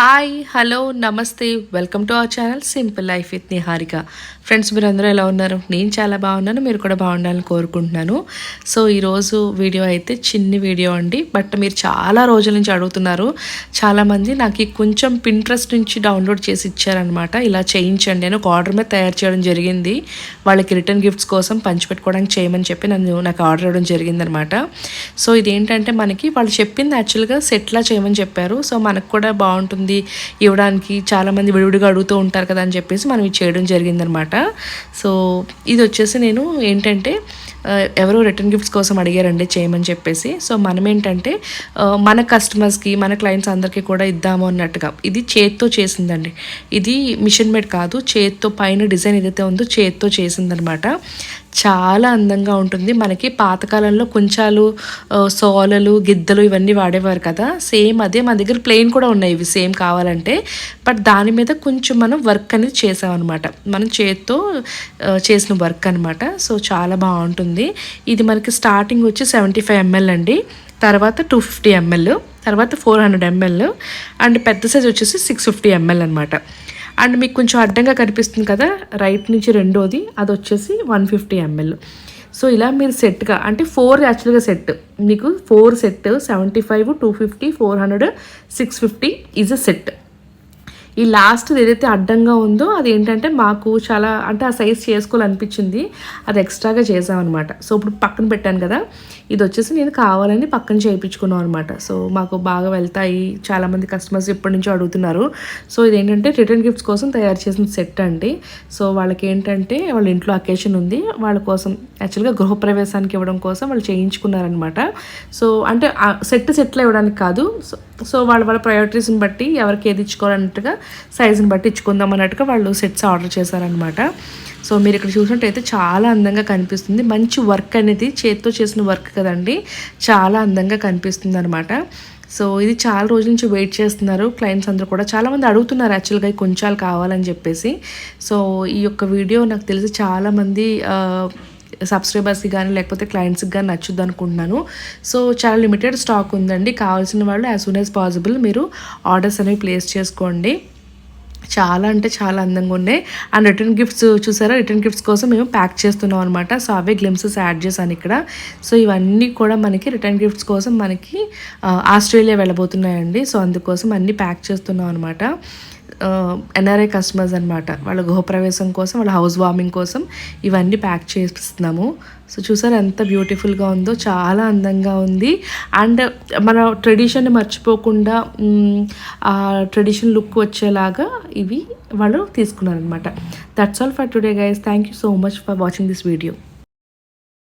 Hi hello నమస్తే. Welcome to our channel simple life with Niharika friends మీరు అందరూ ఎలా ఉన్నారు? నేను చాలా బాగున్నాను మీరు కూడా బాగుండాలని కోరుకుంటున్నాను. సో ఈరోజు వీడియో అయితే చిన్ని వీడియో అండి. బట్ మీరు చాలా రోజుల నుంచి అడుగుతున్నారు. చాలామంది నాకు కొంచెం పింట్రెస్ట్ నుంచి డౌన్లోడ్ చేసి ఇచ్చారనమాట ఇలా చేయించండి అని ఒక ఆర్డర్ మీద తయారు చేయడం జరిగింది. వాళ్ళకి రిటర్న్ గిఫ్ట్స్ కోసం పంచిపెట్టుకోవడానికి చేయమని చెప్పి నన్ను నాకు ఆర్డర్ ఇవ్వడం జరిగిందనమాట సో ఇదేంటంటే మనకి వాళ్ళు చెప్పింది యాక్చువల్గా సెట్లా చేయమని చెప్పారు. సో మనకు కూడా బాగుంటుంది ఇవ్వడానికి చాలామంది విడివిడిగా అడుగుతూ ఉంటారు కదా అని చెప్పేసి మనం ఇది చేయడం జరిగిందనమాట. సో ఇది వచ్చేసి నేను ఏంటంటే ఎవరో రిటర్న్ గిఫ్ట్స్ కోసం అడిగారండి చేయమని చెప్పేసి. సో మనం ఏంటంటే మన కస్టమర్స్కి మన క్లయింట్స్ అందరికీ కూడా ఇద్దాము అన్నట్టుగా. ఇది చేత్తో చేసిందండి. ఇది మిషన్ మేడ్ కాదు చేత్తో పైన డిజైన్ ఏదైతే ఉందో చేత్తో చేసిందనమాట. చాలా అందంగా ఉంటుంది. మనకి పాతకాలంలో కొంచాలు సోలలు గిద్దలు ఇవన్నీ వాడేవారు కదా. సేమ్ అదే మన దగ్గర ప్లెయిన్ కూడా ఉన్నాయి. ఇవి సేమ్ కావాలంటే. బట్ దాని మీద కొంచెం మనం వర్క్ అనేది చేసామన్నమాట. మనం చేత్తో చేసిన వర్క్ అనమాట సో చాలా బాగుంటుంది. ఇది మనకి స్టార్టింగ్ వచ్చి సెవెంటీ ఫైవ్ ఎంఎల్ అండి. తర్వాత టూ ఫిఫ్టీ ఎంఎల్ తర్వాత ఫోర్ హండ్రెడ్ ఎంఎల్ అండ్ పెద్ద సైజ్ వచ్చేసి సిక్స్ ఫిఫ్టీ ఎంఎల్ అనమాట అండ్ మీకు కొంచెం అడ్డంగా కనిపిస్తుంది కదా రైట్ నుంచి రెండోది అది వచ్చేసి వన్ ఫిఫ్టీ ఎంఎల్ సో ఇలా మీరు సెట్గా అంటే ఫోర్ యాక్చువల్గా సెట్ మీకు four set seventy five two fifty four hundred six fifty is a set ఈ లాస్ట్ ఏదైతే అడ్డంగా ఉందో అది ఏంటంటే మాకు చాలా అంటే ఆ సైజ్ చేసుకోవాలనిపించింది. అది ఎక్స్ట్రాగా చేసామన్నమాట సో ఇప్పుడు పక్కన పెట్టాను కదా. ఇది వచ్చేసి నేను కావాలని పక్కన చేయించుకున్నాం అనమాట సో మాకు బాగా వెళ్తాయి. చాలామంది కస్టమర్స్ ఎప్పటి నుంచో అడుగుతున్నారు. సో ఇది ఏంటంటే రిటర్న్ గిఫ్ట్స్ కోసం తయారు చేసిన సెట్ అండి. సో వాళ్ళకి ఏంటంటే వాళ్ళ ఇంట్లో అకేషన్ ఉంది. వాళ్ళ కోసం యాక్చువల్గా గృహప్రవేశానికి ఇవ్వడం కోసం వాళ్ళు చేయించుకున్నారనమాట సో అంటే సెట్ సెట్లు ఇవ్వడానికి కాదు. సో సో వాళ్ళ వాళ్ళ ప్రయారిటీస్ని బట్టి ఎవరికి ఏది ఇచ్చుకోవాలన్నట్టుగా సైజుని బట్టి ఇచ్చుకుందాం అన్నట్టుగా వాళ్ళు సెట్స్ ఆర్డర్ చేశారనమాట సో మీరు ఇక్కడ చూసినట్టయితే చాలా అందంగా కనిపిస్తుంది. మంచి వర్క్ అనేది చేతితో చేసిన వర్క్ కదండి. చాలా అందంగా కనిపిస్తుంది అనమాట సో ఇది చాలా రోజుల నుంచి వెయిట్ చేస్తున్నారు క్లయింట్స్ అందరూ కూడా. చాలామంది అడుగుతున్నారు యాక్చువల్గా ఈ కొంచాలు కావాలని చెప్పేసి. సో ఈ యొక్క వీడియో నాకు తెలిసి చాలామంది సబ్స్క్రైబర్స్కి కానీ లేకపోతే క్లయింట్స్కి కానీ నచ్చుద్ది అనుకుంటున్నాను. సో చాలా లిమిటెడ్ స్టాక్ ఉందండి. కావాల్సిన వాళ్ళు యాజ్ సూన్ యాజ్ పాసిబుల్ మీరు ఆర్డర్స్ అనేవి ప్లేస్ చేసుకోండి. చాలా అంటే చాలా అందంగా ఉన్నాయి. అండ్ రిటర్న్ గిఫ్ట్స్ చూసారా? రిటర్న్ గిఫ్ట్స్ కోసం మేము ప్యాక్ చేస్తున్నాం అనమాట సో అవే గ్లిమ్సెస్ యాడ్ చేశాను ఇక్కడ. సో ఇవన్నీ కూడా మనకి రిటర్న్ గిఫ్ట్స్ కోసం మనకి uh, ఆస్ట్రేలియా వెళ్ళబోతున్నాయండి. సో అందుకోసం అన్నీ ప్యాక్ చేస్తున్నాం అనమాట ఎన్ఆర్ఐ కస్టమర్స్ అనమాట వాళ్ళ గృహప్రవేశం కోసం వాళ్ళ హౌస్ వార్మింగ్ కోసం ఇవన్నీ ప్యాక్ చేపిస్తున్నాము సో చూసారు ఎంత బ్యూటిఫుల్గా ఉందో చాలా అందంగా ఉంది. అండ్ మన ట్రెడిషన్ మర్చిపోకుండా ఆ ట్రెడిషన్ లుక్ వచ్చేలాగా ఇవి వాళ్ళు తీసుకున్నారనమాట that's all for today guys thank you so much for watching this video